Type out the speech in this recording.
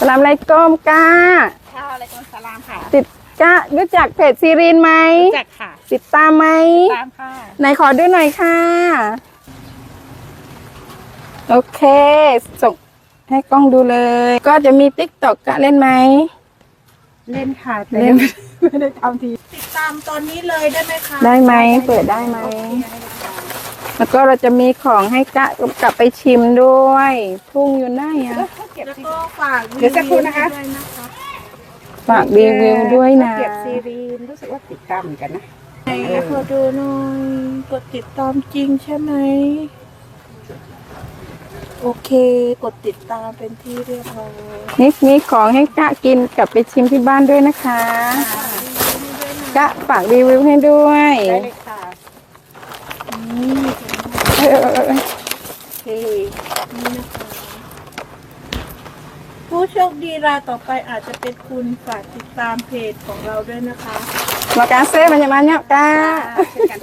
สลามอะไรก้มก้าค่ะอะไรกุมสลามค่ะติดก้ารู้จักเพจซีรีนไหมจักค่ะ ติดตามไหมตามค่ะไหนขอดูหน่อยค่ะ โอเคส่งให้กล้องดูเลย ก็จะมีติ๊กตอกกะเล่นไหม เล่นค่ะแต่เล่นไม่ได้ทำที ติดตามตอนนี้เลยได้ไหมคะได้ไหมเปิดได้ไหม แล้วก็เราจะมีของให้กะกลับไปชิมด้วยทุ่งอยู่ไหนอะแล้วก็ฝากเดี๋ยวสักครู่นะคะ ด้วยนะคะฝากรีวิวด้วยนะ เก็บซีรีนรู้สึกว่าติดตามเหมือนกันนะไหนขอดูหน่อยกดติดตามจริงใช่ไหม โอเค กดติดตามเป็นที่เรียบร้อยนี่มีของให้กะกินกลับไปชิมที่บ้านด้วยนะคะ กะฝากรีวิวให้ด้วย ได้เลยค่ะ เออเออเออโอเคนี่นะคะผู้โชคดีรายต่อไปอาจจะเป็นคุณฝากติดตามเพจของเราด้วยนะคะ มากาเซ่มันจะมาเนี่ยกะเช่นกัน